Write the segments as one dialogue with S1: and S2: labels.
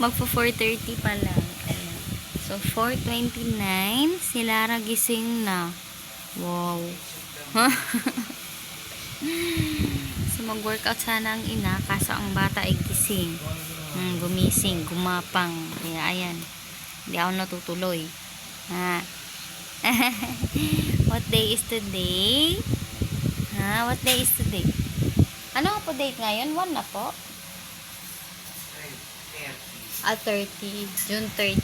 S1: Magpo 4.30 pa lang. So, 4.29. Si Lara gising na. Wow. so, mag-workout sana ang ina. Kaso ang bata ay gising. Hmm, gumising, gumapang. Kaya, ayan. Hindi ako natutuloy. Ha? What day is today? Ha? What day is today? Ano po date ngayon? 1 na po? Ah, 30. June 30.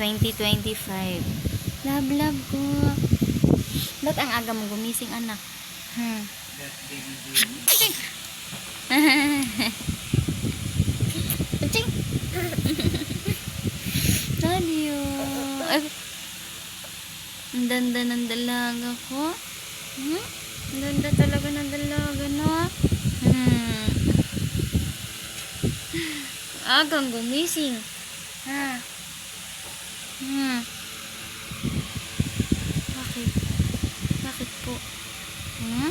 S1: 2025. Love, love ko. Ba't ang aga mo gumising, anak? Hmm. Ching! Ching! Daddy, oh. Ay, ang ganda ng dalaga ko. Hmm? Ang ganda talaga ng dalaga, no? Hmm. Agang gumising. Ha? Hmm. Bakit? Bakit po? Hmm?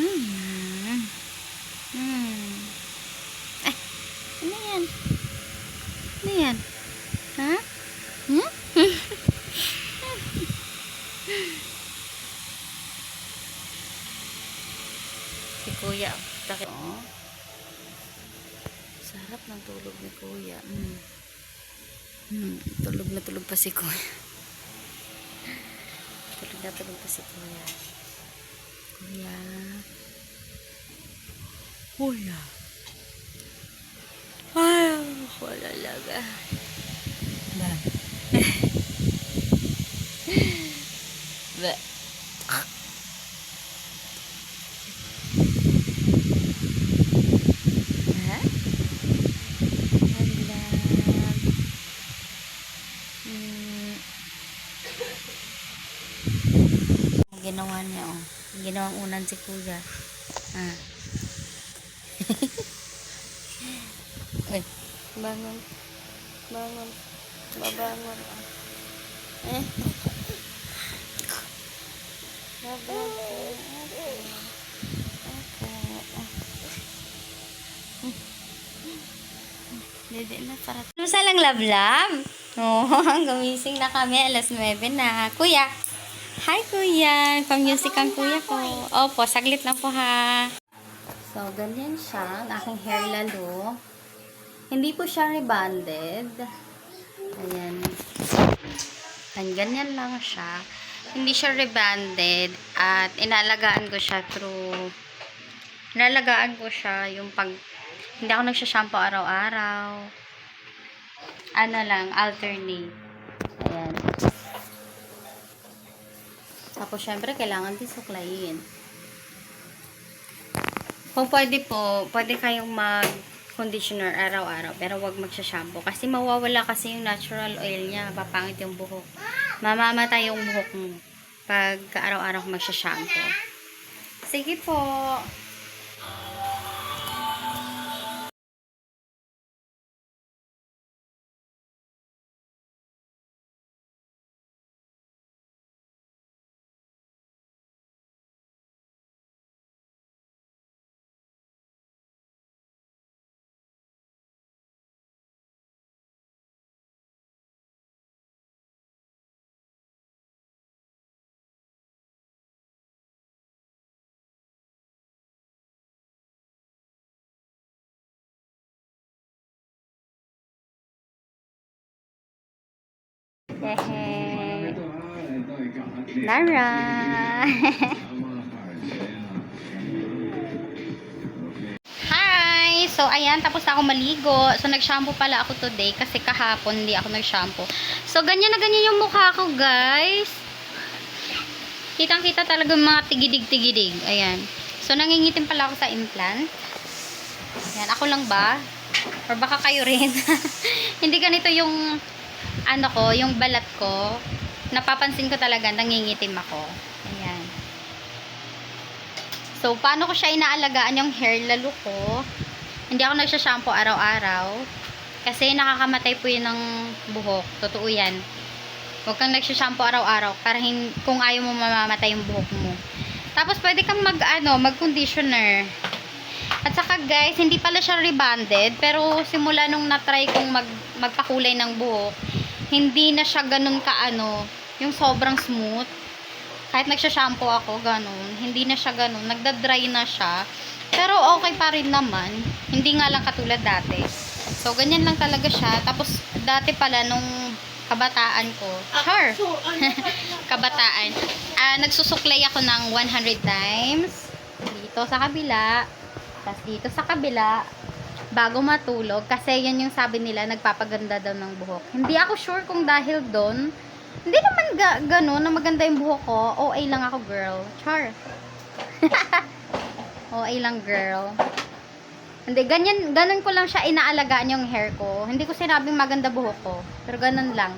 S1: Hmm. Hmm. Ay, ano yan? Ano yan? Ha? Hmm? si kuya. Bakit? Oh. Sarap ng tulog ni kuya. Mm. Hmm. Tulog na tulog pa si kuya. tulog na tulog pa si kuya. Kuya. Kuya. Ay, wala laga. Ba. Ba. Ha? Wala. Hmm. Ang ginawa niya, oh. Ang ginawang unan si kuya. Ah. Ay, bangon. Bangon. Babangon. ah. Eh. Babangon. Okay. Okay. Dede na para. Lusa lang love-love. Oo, oh, gumising na kami. Alas 9 na. Kuya. Hi, kuya. Pa-music ang kuya ko. Opo, saglit lang po ha. So, ganyan siya. Ang aking hair lalo. Hindi po siya rebonded. Ayan. Ayan, ganyan lang siya. Hindi siya rebonded. At inalagaan ko siya through inalagaan ko siya yung pag hindi ako nagsashampoo araw-araw. Ano lang, alternate. Tapos, syempre, kailangan din suklayin. Kung pwede po, pwede kayong mag-conditioner araw-araw, pero wag magsashampoo. Kasi mawawala kasi yung natural oil niya, papangit yung buhok. Mamamatay yung buhok mo pag araw-araw magsashampoo. Sige po. Hehe. Lara. Hi! So, ayan, tapos na ako maligo. So, nag-shampoo pala ako today kasi kahapon hindi ako nag-shampoo. So, ganyan na ganyan yung mukha ko, guys. Kitang-kita talaga yung mga tigidig-tigidig. Ayan. So, nangingitim pala ako sa implant. Ayan, ako lang ba? Or baka kayo rin. hindi ganito yung ano ko, yung balat ko. Napapansin ko talaga, nangingitim ako. Ayan. So, paano ko siya inaalagaan yung hair lalo ko? Hindi ako nagsashampoo araw-araw. Kasi nakakamatay po yun ng buhok. Totoo yan. Huwag kang nagsashampoo araw-araw para hin- kung ayaw mo mamamatay yung buhok mo. Tapos, pwede kang mag, ano, mag-conditioner. At saka guys, hindi pala siya rebonded, pero simula nung na-try kong mag, magpakulay ng buhok, hindi na siya ganun kaano, yung sobrang smooth. Kahit nagsha-shampoo ako, ganun. Hindi na siya ganun. Nagda-dry na siya. Pero okay pa rin naman. Hindi nga lang katulad dati. So, ganyan lang talaga siya. Tapos, dati pala nung kabataan ko, sure,
S2: So, ano
S1: kabataan, ah nagsusuklay ako ng 100 times. Dito sa kabila. Tapos dito sa kabila. Bago matulog. Kasi yan yung sabi nila, nagpapaganda daw ng buhok. Hindi ako sure kung dahil doon. Hindi naman ga ganun na maganda yung buhok ko. OA lang ako, girl. Char. OA lang, girl. Hindi, ganyan, ganun ko lang siya inaalagaan yung hair ko. Hindi ko sinabing maganda buhok ko. Pero ganun lang.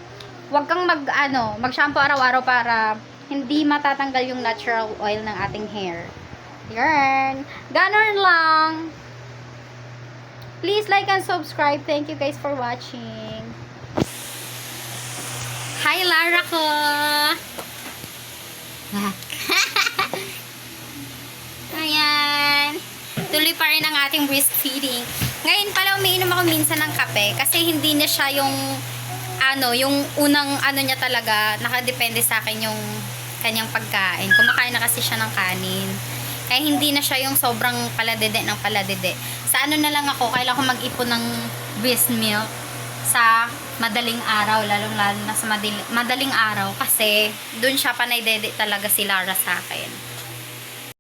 S1: Huwag kang mag, ano, mag-shampoo araw-araw para hindi matatanggal yung natural oil ng ating hair. Yarn. Ganun lang. Please like and subscribe. Thank you guys for watching. Hi, Lara ko! Ayan. Tuloy pa rin ang ating breastfeeding. Ngayon pala umiinom ako minsan ng kape kasi hindi na siya yung ano, yung unang ano niya talaga, nakadepende sa akin yung kanyang pagkain. Kumakain na kasi siya ng kanin. Kaya hindi na siya yung sobrang paladede ng paladede. Sa ano na lang ako, kailangan ko mag-ipon ng breast milk sa madaling araw, lalong lalo na sa madaling, madaling araw kasi doon siya panay dede talaga si Lara sa akin.